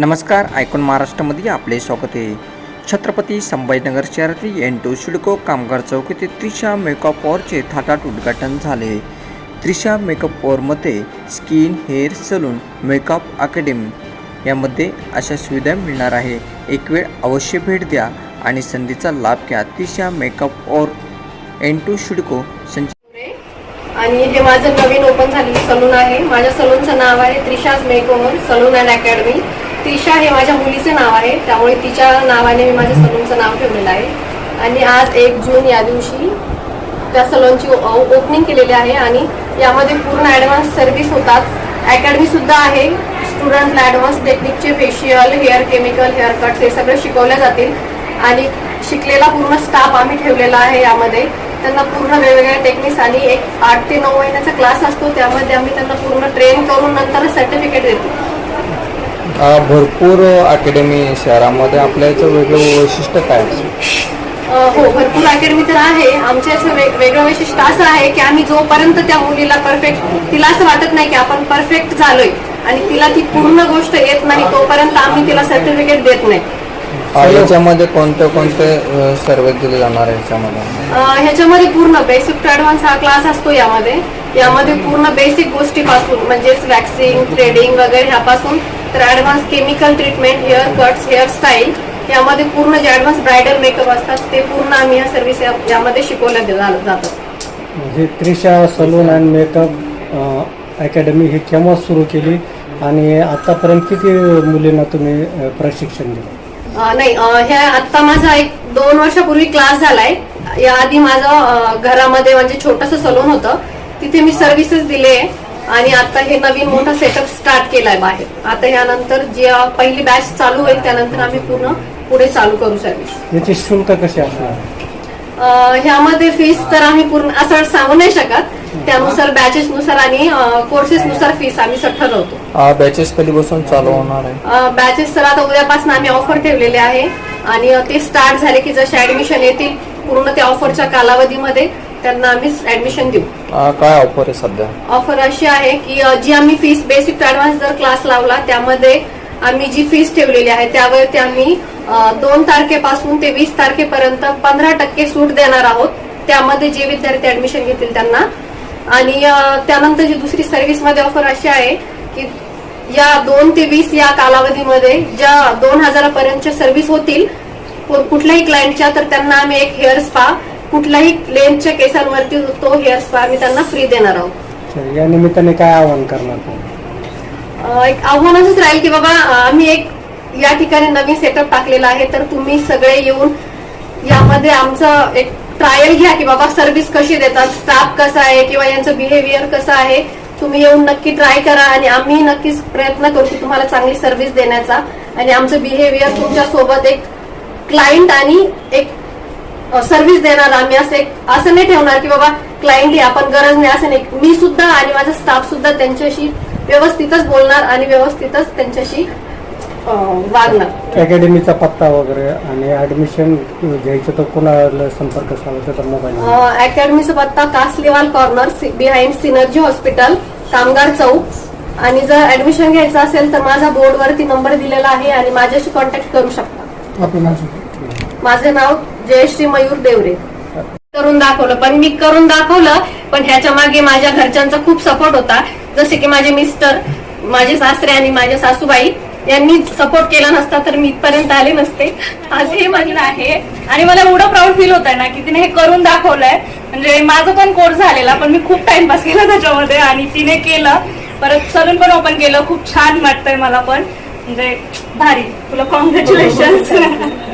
नमस्कार आयकॉन महाराष्ट्रामध्ये आपले स्वागत आहे. छत्रपती संभाजीनगर शहरातील एन टू शिडको कामगार चौक येथे त्रिशा मेकअप वॉरचे थाटात उद्घाटन झाले. Trisha makeup वॉरमध्ये skin hair salon makeup academy यामध्ये अशा सुविधा मिळणार आहे. एक वेळ अवश्य भेट द्या आणि संधीचा लाभ घ्या. Trisha makeover N two CIDCO संच आणि हे माझं नवीन ओपन झालेलं सलून आहे. माझ्या सलूनचं नाव आहे Trisha's makeover salon and academy. Trisha हे माझ्या मुलीचे नाव आहे. त्यामुळे तिच्या नावाने मी माझ्या सलूनचं नाव ठेवलेलं आहे. आणि आज एक जून या दिवशी त्या सलूनची ओपनिंग केलेली आहे आणि यामध्ये पूर्ण ॲडव्हान्स सर्व्हिस होतात. अकॅडमी सुद्धा आहे. स्टुडंटला advance टेक्निकचे facial hair chemical hair cuts हे सगळं शिकवल्या जातील. आणि शिकलेला पूर्ण स्टाफ आम्ही ठेवलेला आहे यामध्ये. त्यांना पूर्ण वेगवेगळ्या टेक्निक्स आणि एक आठ ते नऊ महिन्याचा क्लास असतो. त्यामध्ये आम्ही त्यांना पूर्ण ट्रेन करून नंतर सर्टिफिकेट देतो. भरपूर अकॅडमी शहरामध्ये आपल्या याचं वेगळं वैशिष्ट्य काय असेल हो भरपूर अकॅडमी तर आहे. आमच्या याचं वेग वेगळं वैशिष्ट्य असं आहे की आम्ही जोपर्यंत त्या मुलीला परफेक्ट तिला असं वाटत नाही की आपण परफेक्ट झालोय आणि तिला ती पूर्ण गोष्ट येत नाही तोपर्यंत आम्ही तिला सर्टिफिकेट देत नाही. याच्यामध्ये कोणते कोणते सर्वे दिले जाणार आहे याच्यामध्ये? ह्याच्यामध्ये पूर्ण बेसिक टू ॲडव्हान्स हा क्लास असतो यामध्ये. यामध्ये पूर्ण बेसिक गोष्टीपासून म्हणजेच वॅक्सिंग थ्रेडिंग वगैरे ह्यापासून तर advance chemical treatment hair cuts hairstyle यामध्ये पूर्ण जे ॲडव्हान्स ब्रायडल मेकअप असतात ते पूर्ण आम्ही या सर्व्हिस यामध्ये शिकवल्या जातात. ही Trisha salon and makeup academy ही केव्हा सुरू केली आणि आतापर्यंत किती मुलींना तुम्ही प्रशिक्षण दिलं? नाही ह्या आता माझा एक दोन वर्षापूर्वी क्लास झालाय. याआधी माझं घरामध्ये म्हणजे छोटस सलून होतं. तिथे मी सर्व्हिसेस दिले. आणि आता हे नवीन मोठा सेटअप स्टार्ट केलाय बाहेर. आता यानंतर जी पहिली बॅच चालू होईल त्यानंतर आम्ही पूर्ण पुढे चालू करू सर्व्हिस याची शुल्क कशी असणार? ह्यामध्ये फीस तर आम्ही पूर्ण असं सांगू नाही शकत. त्यानुसार बॅचेस नुसार आणि कोर्सेस नुसार फीस आम्ही सर ठरवतो. बॅचेस कधीपासून चालू होणार आहे? बॅचेस तर आता उद्यापासून आम्ही ऑफर ठेवलेले आहे. आणि ते स्टार्ट झाले की जसे ऍडमिशन येतील पूर्ण त्या ऑफरच्या कालावधीमध्ये. त्यांना आम्ही ऍडमिशन देऊ. अं, काय ऑफर आहे सध्या? ऑफर अशी आहे की अ, जी आम्ही फीस बेसिक टू ऍडव्हान्स जर क्लास लावला त्यामध्ये आम्ही जी फीस ठेवलेली आहे त्यावरती आम्ही अ, दोन तारखेपासून ते वीस तारखेपर्यंत पंधरा टक्के सूट देणार आहोत. त्यामध्ये जे विद्यार्थी ऍडमिशन घेतील त्यांना. आणि अ, त्यानंतर जी दुसरी सर्व्हिसमध्ये ऑफर अशी आहे की या दोन ते वीस या कालावधीमध्ये ज्या दोन हजारापर्यंतच्या सर्व्हिस होतील कुठल्याही क्लायंटच्या तर त्यांना आम्ही एक हेअर स्पा कुठल्याही लेन्थच्या केसांवरती तो हेअर स्पा आम्ही त्यांना फ्री देणार आहोत. या निमित्ताने काय आवाहन करणार तुम्ही? अ, एक आव्हान असंच राहील की बाबा आम्ही एक या ठिकाणी नवीन सेटअप टाकलेला आहे तर तुम्ही सगळे येऊन यामध्ये आमचं एक ट्रायल घ्या की बाबा सर्व्हिस कशी देतात स्टाफ कसा आहे किंवा यांचं बिहेवियर कसं आहे तुम्ही येऊन नक्की ट्राय करा आणि आम्ही नक्कीच प्रयत्न करू की तुम्हाला चांगली सर्व्हिस देण्याचा. आणि आमचं बिहेवियर तुमच्यासोबत एक क्लायंट आणि एक सर्व्हिस देणार आम्ही असं एक असं नाही ठेवणार की बाबा क्लायंट आपण गरज नाही असं नाही मी सुद्धा आणि माझा स्टाफ सुद्धा त्यांच्याशी व्यवस्थितच बोलणार आणि व्यवस्थितच त्यांच्याशी वागणार अकॅडमीचा पत्ता वगैरे आणि ऍडमिशन घ्यायचं तर कोणाला संपर्क साधायचा तर मोबाईल. अकॅडमीचा पत्ता Kasliwal corner behind synergy hospital Kamgar Chowk आणि जर ऍडमिशन घ्यायचं असेल तर माझा बोर्डवरती नंबर दिलेला आहे आणि माझ्याशी कॉन्टॅक्ट करू शकता आपलं. माझे नाव जयश्री मयूर देवरे. करून दाखवलं पण मी करून दाखवलं पण ह्याच्या मागे माझ्या घरच्यांचा खूप सपोर्ट होता. जसे की माझे मिस्टर माझे सासरे आणि माझ्या सासूबाई यांनी सपोर्ट केला नसता तर मी इथपर्यंत आले नसते. आज हे म्हणलं आहे. आणि मला एवढं प्राऊड फील होत आहे ना की तिने हे करून दाखवलंय. म्हणजे माझा पण कोर्स झालेला पण मी खूप टाइमपास केला त्याच्यामध्ये आणि तिने केलं. परत सलून पण ओपन केलं. खूप छान वाटतंय मला पण. म्हणजे भारी. तुला कॉंग्रॅच्युलेशन